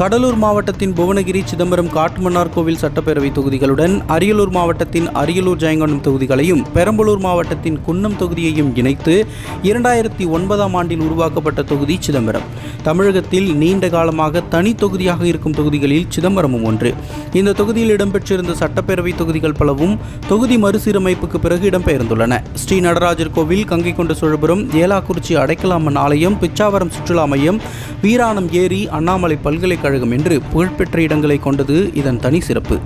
கடலூர் மாவட்டத்தின் புவனகிரி சிதம்பரம் காட்டுமன்னார் கோவில் சட்டப்பேரவை தொகுதிகளுடன் அரியலூர் மாவட்டத்தின் அரியலூர் ஜெயங்கொண்டம் தொகுதிகளையும் பெரம்பலூர் மாவட்டத்தின் குன்னம் தொகுதியையும் இணைத்து இரண்டாயிரத்தி ஒன்பதாம் ஆண்டில் உருவாக்கப்பட்ட தொகுதி சிதம்பரம். தமிழகத்தில் நீண்ட காலமாக தனி தொகுதியாக இருக்கும் தொகுதிகளில் சிதம்பரமும் ஒன்று. இந்த தொகுதியில் இடம்பெற்றிருந்த சட்டப்பேரவை தொகுதிகள் பலவும் தொகுதி மறுசீரமைப்புக்கு பிறகு இடம்பெயர்ந்துள்ளன. ஸ்ரீ நடராஜர் கோவில் கங்கை கொண்ட சோழபுரம் ஏலாக்குறிச்சி அடைக்கலாமன் ஆலயம் பிச்சாவரம் சுற்றுலா மையம் வீராணம் ஏரி அண்ணாமலை பல்கலைக்கழகம் என்று புகழ்பெற்ற இடங்களை கொண்டது இதன் தனி சிறப்பு.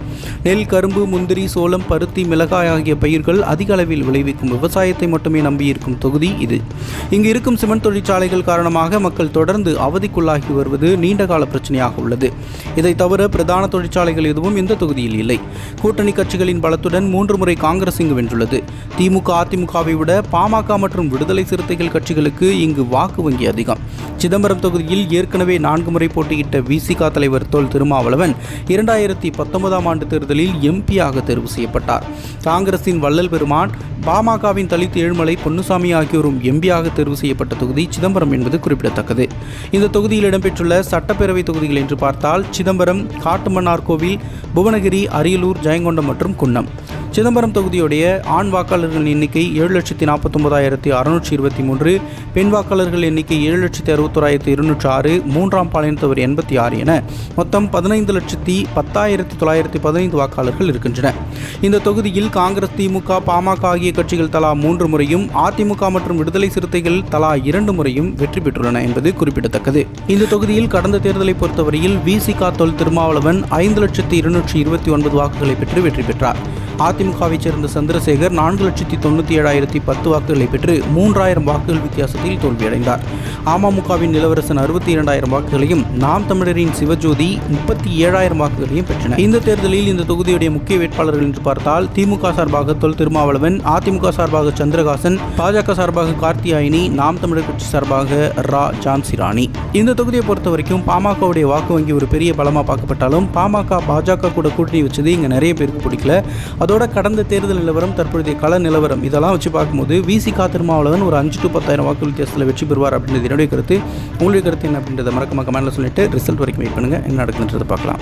நெல் கரும்பு முந்திரி சோளம் பருத்தி மிளகாய் ஆகிய பயிர்கள் அதிக அளவில் விளைவிக்கும் விவசாயத்தை மட்டுமே நம்பியிருக்கும் தொகுதி இது. இங்கு இருக்கும் சிமெண்ட் தொழிற்சாலைகள் காரணமாக மக்கள் தொடர்ந்து அவதிக்குள்ளாகி வருவது நீண்டகால பிரச்சனையாக உள்ளது. இதை தவிர பிரதான தொழிற்சாலைகள் எதுவும் இந்த தொகுதியில் இல்லை. கூட்டணி கட்சிகளின் பலத்துடன் மூன்று முறை காங்கிரஸ் இங்கு வென்றுள்ளது. திமுக அதிமுகவை விட பாமக மற்றும் விடுதலை சிறுத்தைகள் கட்சிகளுக்கு இங்கு வாக்கு வங்கி அதிகம். சிதம்பரம் தொகுதியில் ஏற்கனவே நான்கு முறை போட்டியிட்ட விசிகா தலைவர் தொல் திருமாவளவன் இரண்டாயிரத்தி பத்தொன்பதாம் ஆண்டு தேர்தலில் எம்பியாக தேர்வு செய்யப்பட்டார். காங்கிரசின் வள்ளல் பெருமான் பாமகவின் தலித் ஏழுமலை பொன்னுசாமி ஆகியோரும் எம்பியாக தேர்வு செய்யப்பட்ட தொகுதி சிதம்பரம் என்பது குறிப்பிடத்தக்கது. இந்த தொகுதியில் இடம்பெற்றுள்ள சட்டப்பேரவை தொகுதிகள் என்று பார்த்தால் சிதம்பரம் காட்டுமன்னார்கோவில் புவனகிரி அரியலூர் ஜெயங்கொண்டம் மற்றும் குன்னம். சிதம்பரம் தொகுதியுடைய ஆண் வாக்காளர்கள் எண்ணிக்கை ஏழு லட்சத்தி நாற்பத்தொன்பதாயிரத்தி அறுநூற்றி இருபத்தி மூன்று பெண் வாக்காளர்கள் எண்ணிக்கை ஏழு லட்சத்தி அறுபத்தோராயிரத்தி இருநூற்றி ஆறு மூன்றாம் பாலினத்தவர் எண்பத்தி ஆறு என மொத்தம் பதினைந்து லட்சத்தி பத்தாயிரத்தி தொள்ளாயிரத்தி பதினைந்து வாக்காளர்கள் இருக்கின்றன இந்த தொகுதியில் காங்கிரஸ் திமுக பாமக ஆகிய கட்சிகள் தலா மூன்று முறையும் அதிமுக மற்றும் விடுதலை சிறுத்தைகள் தலா இரண்டு முறையும் வெற்றி பெற்றுள்ளன என்பது குறிப்பிடத்தக்கது. இந்த தொகுதியில் கடந்த தேர்தலை பொறுத்தவரையில் விசிகா தொல் திருமாவளவன் ஐந்து லட்சத்தி இருநூற்றி இருபத்தி ஒன்பது வாக்குகளை பெற்று வெற்றி பெற்றார். அதிமுகவைச் சேர்ந்த சந்திரசேகர் நான்கு லட்சத்தி தொண்ணூற்றி ஏழாயிரத்தி பத்து வாக்குகளை பெற்று மூன்றாயிரம் வாக்குகள் வித்தியாசத்தில் தோல்வியடைந்தார். அமமுகவின் நிலவரசன் அறுபத்தி இரண்டாயிரம் வாக்குகளையும் நாம் தமிழரின் சிவஜோதி முப்பத்தி ஏழாயிரம் வாக்குகளையும் பெற்றனர் இந்த தேர்தலில் இந்த தொகுதியுடைய முக்கிய வேட்பாளர்கள் என்று பார்த்தால் திமுக சார்பாக தொல் திருமாவளவன் அதிமுக சார்பாக சந்திரகாசன் பாஜக சார்பாக கார்த்தியாயினி நாம் தமிழர் கட்சி சார்பாக ரா. ஜான்சி ராணி இந்த தொகுதியை பொறுத்த வரைக்கும் பாமகவுடைய வாக்கு வங்கி ஒரு பெரிய பலமாக பார்க்கப்பட்டாலும் பாமக பாஜக கூட கூட்டணி வச்சது இங்கே நிறைய பேருக்கு பிடிக்கல. அதோட கடந்த தேர்தல் நிலவரம் தற்பொழுதைய கள நிலவரம் இதெல்லாம் வச்சு பார்க்கும்போது விசிகா திருமாவளவன் ஒரு அஞ்சு டு பத்தாயிரம் வாக்கு வித்தியாசத்தில் வெற்றி பெறுவார் அப்படின்றது என்னுடைய கருத்து. உங்களுடைய கருத்து என்ன அப்படின்றத மறக்காம கமெண்ட்ல சொல்லிட்டு ரிசல்ட் வரைக்கும் வெயிட் பண்ணுங்க. என்ன நடக்குன்றதை பார்க்கலாம்.